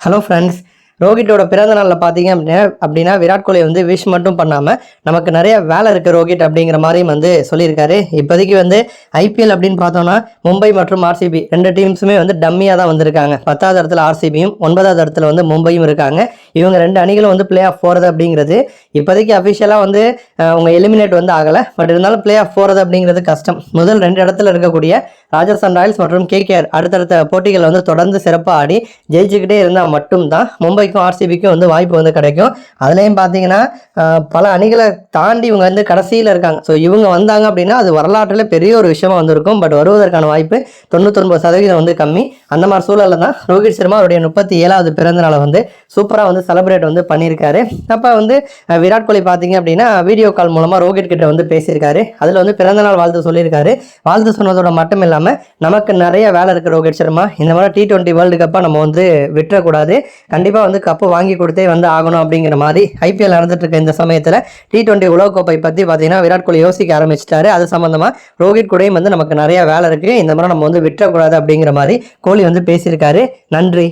Hello friends ரோஹிட்டோட பிறந்த நாளில் பார்த்தீங்க அப்படின்னா அப்படின்னா விராட் கோலி வந்து விஷ் மட்டும் பண்ணாமல் நமக்கு நிறைய வேலை இருக்குது ரோஹித் அப்படிங்கிற மாதிரியும் வந்து சொல்லியிருக்காரு. இப்போதைக்கு வந்து ஐபிஎல் அப்படின்னு பார்த்தோம்னா மும்பை மற்றும் ஆர்சிபி ரெண்டு டீம்ஸுமே வந்து டம்மியாக தான் வந்திருக்காங்க. பத்தாவது இடத்துல ஆர்சிபியும் ஒன்பதாவது இடத்துல வந்து மும்பையும் இருக்காங்க. இவங்க ரெண்டு அணிகளும் வந்து பிளே ஆஃப் போகிறது அப்படிங்கிறது இப்போதைக்கு அஃபிஷியலாக வந்து அவங்க எலிமினேட் வந்து ஆகலை. பட் இருந்தாலும் பிளே ஆஃப் போகிறது அப்படிங்கிறது கஷ்டம். முதல் ரெண்டு இடத்துல இருக்கக்கூடிய ராஜஸ்தான் ராயல்ஸ் மற்றும் கேகேஆர் அடுத்தடுத்த போட்டிகள் வந்து தொடர்ந்து சிறப்பாக ஆடி ஜெயிச்சுக்கிட்டே இருந்தால் மட்டும்தான் மும்பைக்கும் ஆர்சிபிக்கும் வந்து வாய்ப்பு வந்து கிடைக்கும். அதுலேயும் பார்த்தீங்கன்னா பல அணிகளை தாண்டி இவங்க வந்து கடைசியில் இருக்காங்க. ஸோ இவங்க வந்தாங்க அப்படின்னா அது வரலாற்றில் பெரிய ஒரு விஷயமா வந்திருக்கும். பட் வருவதற்கான வாய்ப்பு தொண்ணூத்தொன்பது சதவீதம் வந்து கம்மி. அந்த மாதிரி சூழலில் தான் ரோஹித் சர்மா அவருடைய முப்பத்தி ஏழாவது பிறந்த நாளை வந்து சூப்பராக வந்து செலப்ரேட் வந்து பண்ணியிருக்காரு. அப்போ வந்து விராட் கோலி பார்த்தீங்க அப்படின்னா வீடியோ கால் மூலமாக ரோஹித் கிட்ட வந்து பேசியிருக்காரு. அதில் வந்து பிறந்தநாள் வாழ்த்து சொல்லியிருக்காரு. வாழ்த்து சொன்னதோட மட்டும் இல்லாமல் நமக்கு நிறைய வேலை இருக்குது ரோஹித் சர்மா. இந்த மாதிரி டி டுவெண்ட்டி வேர்ல்டு கப்பை நம்ம வந்து விட்டுறக்கூடாது. கண்டிப்பாக வந்து கப்பு வாங்கி கொடுத்தே வந்து ஆகணும் அப்படிங்கிற மாதிரி ஐபிஎல் நடந்துட்டு இருக்க இந்த சமயத்தில் டி டுவெண்ட்டி உலகக்கோப்பை பற்றி பார்த்தீங்கன்னா விராட் கோலி யோசிக்க ஆரம்பிச்சிட்டாரு. அது சம்மந்தமாக ரோஹித் கூடயும் வந்து நமக்கு நிறைய வேலை இருக்குது இந்த மாதிரி நம்ம வந்து விட்டுறக்கூடாது அப்படிங்கிற மாதிரி கோலி வந்து பேசியிருக்காரு. நன்றி.